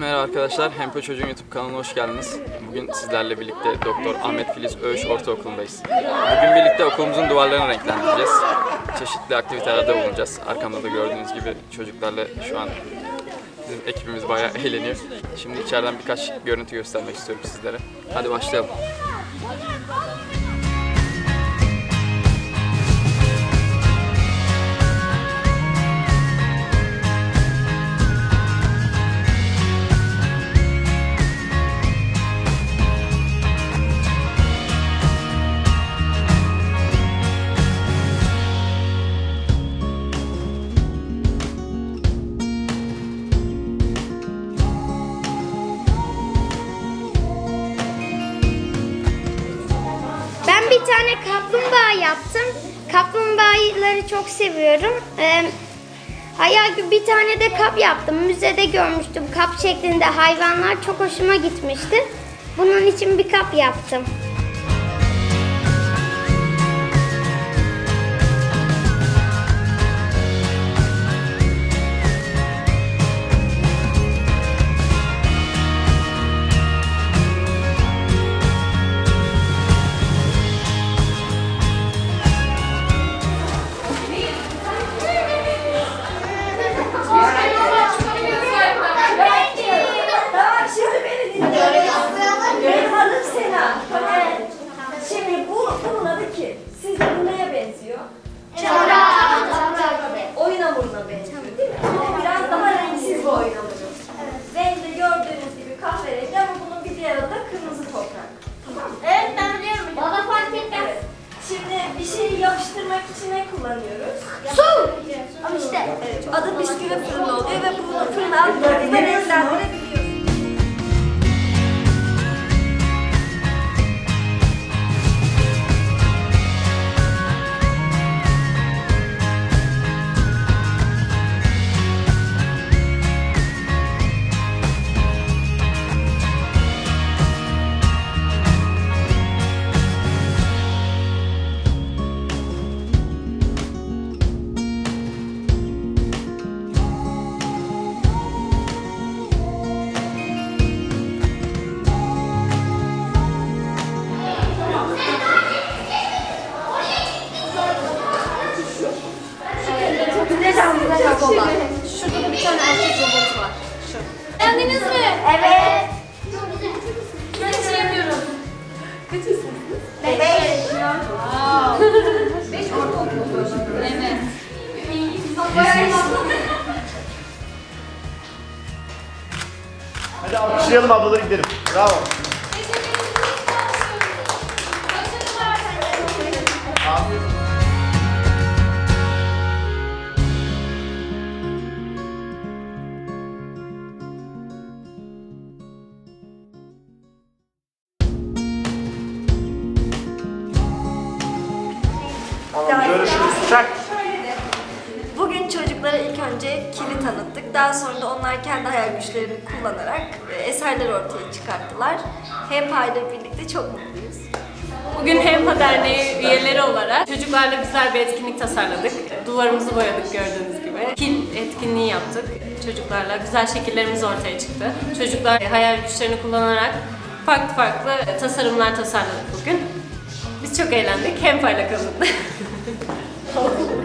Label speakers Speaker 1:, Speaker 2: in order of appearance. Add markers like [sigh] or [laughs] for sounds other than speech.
Speaker 1: Merhaba arkadaşlar, Hempe Çocuğun YouTube kanalına hoş geldiniz. Bugün sizlerle birlikte Doktor Ahmet Filiz Öğüş Ortaokulu'ndayız. Bugün birlikte okulumuzun duvarlarını renklendireceğiz. Çeşitli aktivitelerde bulunacağız. Arkamda da gördüğünüz gibi çocuklarla şu an bizim ekibimiz bayağı eğleniyor. Şimdi içeriden birkaç görüntü göstermek istiyorum sizlere. Hadi başlayalım.
Speaker 2: Bir tane kaplumbağa yaptım. Kaplumbağaları çok seviyorum. Ee, hayal bir tane de kap yaptım. Müzede görmüştüm. Kap şeklinde hayvanlar çok hoşuma gitmişti. Bunun için bir kap yaptım.
Speaker 3: 감사합니다.
Speaker 4: Şurada da bir tane erkek robot var. Şu. Beğendiniz mi?
Speaker 2: Evet.
Speaker 4: Ben şey yapıyorum. Kaçısınız?
Speaker 2: Beş.
Speaker 4: Beş ortaokul. Evet.
Speaker 5: Hadi alkışlayalım ablaları gidelim. Bravo. Çak.
Speaker 3: Bugün çocuklara ilk önce kili tanıttık. Daha sonra da onlar kendi hayal güçlerini kullanarak e, eserler ortaya çıkarttılar. Hempa ile birlikte çok mutluyuz.
Speaker 4: Bugün HEMPA Derneği üyeleri olarak çocuklarla güzel bir etkinlik tasarladık. Duvarımızı boyadık gördüğünüz gibi. Kil etkinliği yaptık. Çocuklarla güzel şekillerimiz ortaya çıktı. Çocuklar hayal güçlerini kullanarak farklı farklı tasarımlar tasarladık bugün. Biz çok eğlendik. HEMPA ile kalın. [laughs] 头 [laughs] 骨